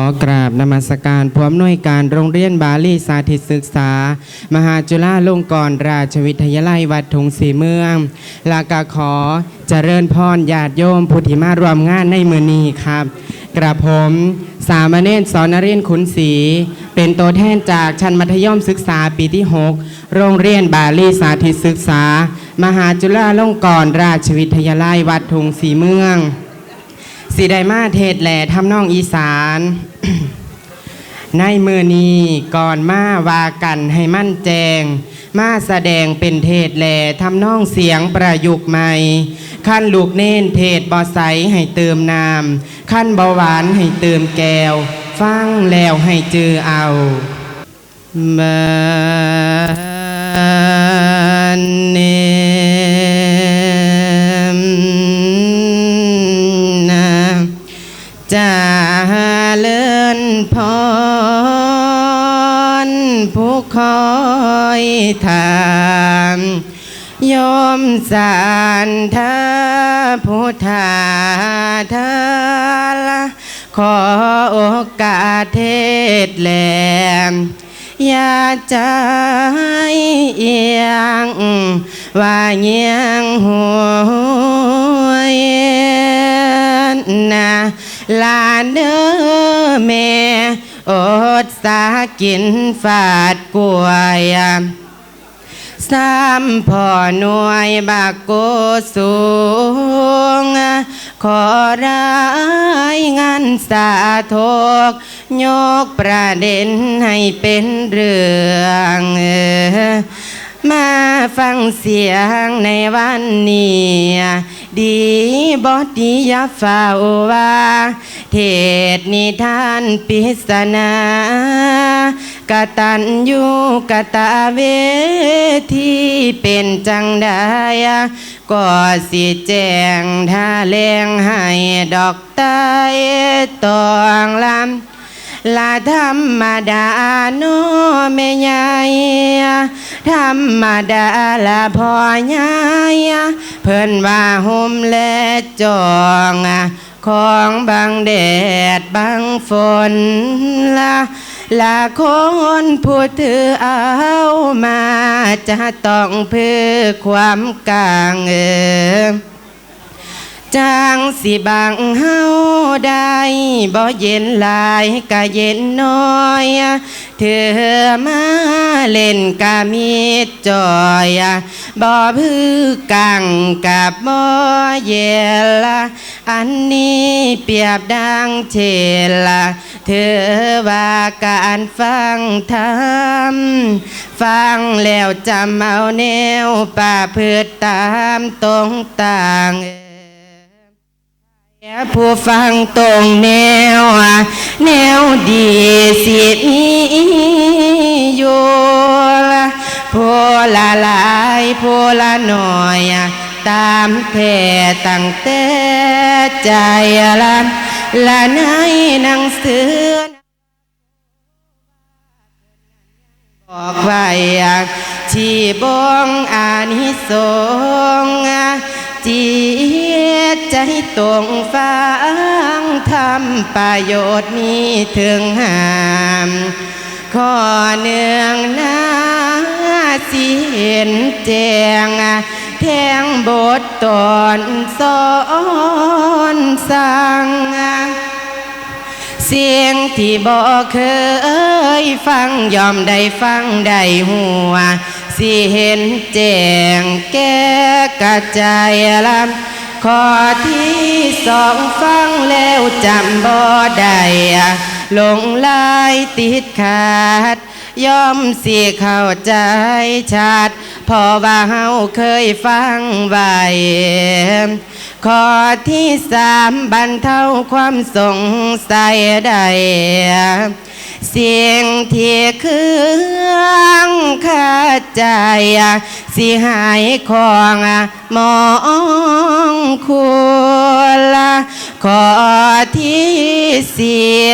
อกราบนมัสการผู้อำนวยการโรงเรียนบาลีสาธิตศึกษา มหาจุฬาลงกรณราชวิทยาลัยวัดถุงสีเมือง ลากาขอเจริญพรญาติโยมผู้ที่มารวมงานในมือนี้ครับ กระผมสามเณรสอนนรินขุนศรีเป็นตัวแทนจากชั้นมัธยมศึกษาปีที่ 6 โรงเรียนบาลีสาธิตศึกษา มหาจุฬาลงกรณราชวิทยาลัยวัดถุงสีเมือง สีไดมาเทศแหล่ทำนองอีสาน ในมือนี้ก่อนมาวากันให้มั่นแจง มาแสดงเป็นเทศแหล่ทำนองเสียงประยุกต์ใหม่ขั้นลูกเน้นเทศบอใสให้เติมน้ำขั้นเบาหวานให้เติมแก้ว ฟังแล้วให้เจอเอามันเน ทามยอมสารทาผู้ทาทาละขอโอกาสเทศแหลมอย่าใจเอียง ว่าเงียงหัวเย็นนะลาเด้อแม่อดสากินฝาดกล้วย สามพ่อหน่วยบากโกสูง ขอรายงานสาทกยกประเด็นให้เป็นเรื่องเออ มาฟังเสียงในวันนี้ดีบอดียาฝ่าว่าเทศนิทานปิศนากตันยูกตาเวทีเป็นจังได้ก็สิแจงท่าแรงให้ดอกตายตองลำ ลาธรรมดาโนแม่ยายธรรมดาละพ่อยายเพิ่นว่าห่มและจองของบางแดดบางฝนละละคนผู้ถือเอามาจะต้องเพื่อความกลางเออ จางสิบังเฮาได้บ่เย็นลายกะเย็นน้อยเธอมาเล่นกะมีจอยบ่พือกังกับบ่เยละอันนี้เปรียบดังเชละเธอว่าการฟังธรรมฟังแล้วจำเอาแนวป่าพืชตามตรงต่าง ผู้ฟังตรงแนวอะแนวดีสิมีอยู่ละผู้ละหลายผู้ละหน่อยอะตามแพ่ตั้งแต่ใจละละในหนังสือบอกไว้อะที่บ้องอานิสง ตใจตรงฟังทำประโยชน์นี้ถึงหามข้อเนืองหน้าสิเห็นแจงแทงบทตอนสอนสั่งเสียงที่บอกเคยฟังยอมได้ฟังได้หัวสิเห็นแจงแก้กระจายลำ ข้อที่สองฟังแล้วจำบ่ได้หลงลายติดขาดยอมสิเข้าใจชัดเพอว่าเฮาเคยฟังไว้ข้อที่สามบรรเทาความสงสัยได้ เสียงที่เครื่องขาดใจสิหายของมองควรละขอที่เสีย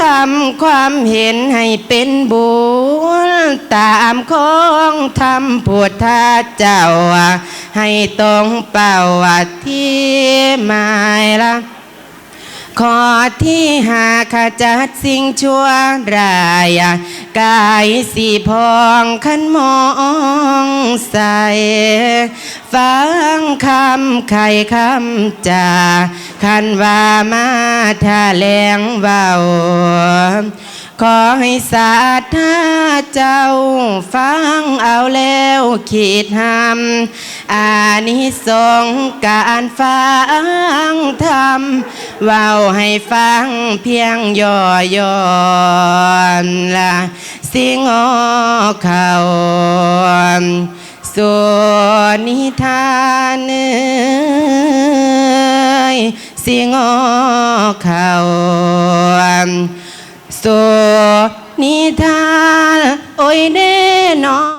ทำความเห็นให้เป็นบุญตามของทำพุทธเจ้า ให้ตรงเป้าที่หมายละ ขอที่หาขจัดสิ่งชั่วร้าย กายสีพองขันมองใส ฟังคำไข่คำจาคันว่ามาถ้าแรงเบาขอให้ศาสตาเจ้าฟังเอาแล้วคิดหำอา นิสงการฟังธรรมเว้าให้ฟังเพียงย่อย่อนละสิงอเขาส่วนนิทานเอ้ยสิงอเขาโสนิทานโอ้ยเด้